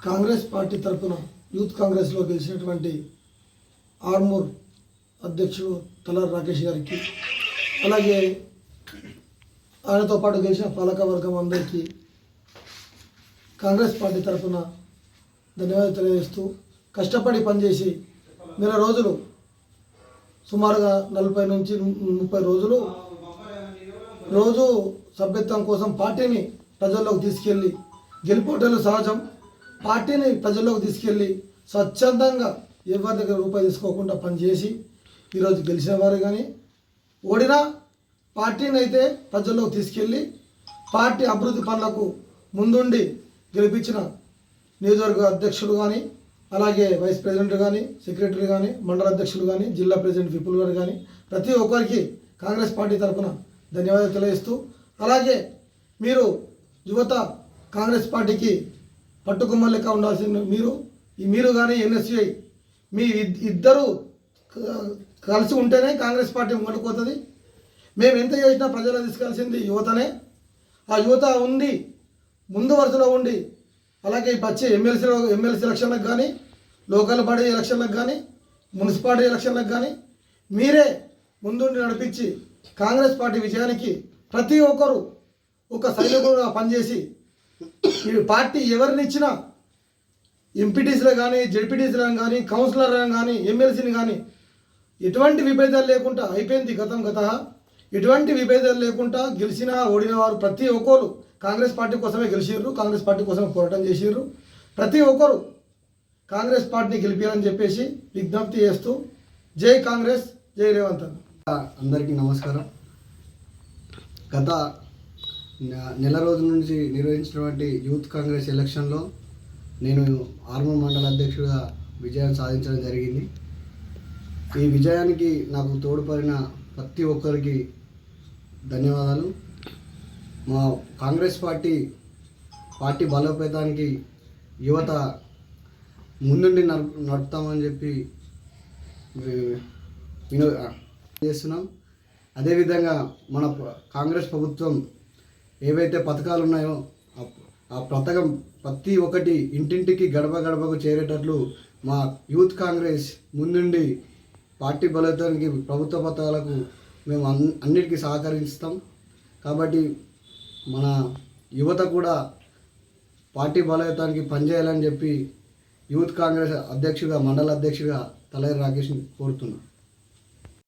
Congress party తరఫున youth కాంగ్రెస్లో గెలిచినటువంటి ఆర్మూర్ అధ్యక్షుడు తలారి రాకేష్ గారికి అలాగే ఆయనతో పాటు గెలిచిన పాలకవర్గం అందరికీ కాంగ్రెస్ పార్టీ తరఫున ధన్యవాదాలు తెలియజేస్తూ కష్టపడి పనిచేసి నెల రోజులు సుమారుగా నలభై నుంచి ముప్పై రోజులు రోజు సభ్యత్వం కోసం పార్టీని ప్రజల్లోకి తీసుకెళ్ళి గెలుపోటలు సహజం. పార్టీని ప్రజల్లోకి తీసుకెళ్ళి స్వచ్ఛందంగా ఎవరి దగ్గర రూపాయి తీసుకోకుండా పనిచేసి ఈరోజు గెలిచిన వారు కానీ ఓడినా పార్టీని అయితే ప్రజల్లోకి తీసుకెళ్ళి పార్టీ అభివృద్ధి పనులకు ముందుండి గెలిపించిన నియోజకవర్గ అధ్యక్షుడు కానీ అలాగే వైస్ ప్రెసిడెంట్ కానీ సెక్రటరీ కానీ మండల అధ్యక్షులు కానీ జిల్లా ప్రెసిడెంట్ విపుల్ గారు కానీ ప్రతి ఒక్కరికి కాంగ్రెస్ పార్టీ తరఫున ధన్యవాదాలు తెలియజేస్తూ అలాగే మీరు యువత కాంగ్రెస్ పార్టీకి పట్టుకుమ్మ లెక్క ఉండాల్సిన మీరు మీరు కానీ ఎన్ఎస్ఐ మీ ఇద్- ఇద్దరు కలిసి ఉంటేనే కాంగ్రెస్ పార్టీ ముంగడుకుపోతుంది మేము ఎంత చేసినా ప్రజలు తీసుకెళ్సింది యువతనే. ఆ యువత ఉంది ముందు వరుసలో ఉండి అలాగే వచ్చే ఎమ్మెల్సీ ఎమ్మెల్సీ ఎలక్షన్లకు కానీ లోకల్ బాడీ ఎలక్షన్లకు కానీ మున్సిపాలిటీ ఎలక్షన్లకు కానీ మీరే ముందుండి నడిపించి కాంగ్రెస్ పార్టీ విజయానికి ప్రతి ఒక్కరు ఒక సైనికుడుగా పనిచేసి మీరు పార్టీ ఎవరినిచ్చినా ఎంపీటీసీలో కానీ జడ్పీటీసీలో కానీ కౌన్సిలర్ కానీ ఎమ్మెల్సీని కానీ ఎటువంటి విభేదాలు లేకుండా అయిపోయింది గతం గత. ఎటువంటి విభేదాలు లేకుండా గెలిచిన ఓడిన వారు ప్రతి ఒక్కరు కాంగ్రెస్ పార్టీ కోసమే గెలిచిర్రు కాంగ్రెస్ పార్టీ కోసమే పోరాటం చేసిర్రు. ప్రతి ఒక్కరు కాంగ్రెస్ పార్టీని గెలిపారని చెప్పేసి విజ్ఞప్తి చేస్తూ జై కాంగ్రెస్ జై రేవంత్ అందరికీ నమస్కారం. గత నెల రోజుల నుంచి నిర్వహించినటువంటి యూత్ కాంగ్రెస్ ఎలక్షన్లో నేను ఆర్మూర్ మండల అధ్యక్షుడిగా విజయం సాధించడం జరిగింది. ఈ విజయానికి నాకు తోడ్పడిన ప్రతి ఒక్కరికి ధన్యవాదాలు. మా కాంగ్రెస్ పార్టీ పార్టీ బలోపేతానికి యువత ముందుండి నడుపు నడుపుతామని చెప్పి వినో చేస్తున్నాం. అదేవిధంగా మన కాంగ్రెస్ ప్రభుత్వం ఏవైతే పథకాలు ఉన్నాయో ఆ- పథకం ప్రతి ఒక్కటి ఇంటింటికి గడప గడపకు చేరేటట్లు మా యూత్ కాంగ్రెస్ ముందుండి పార్టీ బలోపేతానికి ప్రభుత్వ పథకాలకు మేము అన్ అన్నిటికీ సహకరిస్తాం. కాబట్టి మన యువత కూడా పార్టీ బలోపేతానికి పనిచేయాలని చెప్పి యూత్ కాంగ్రెస్ అధ్యక్షుడిగా మండల అధ్యక్షుగా తలైరి రాకేష్ని కోరుతున్నాను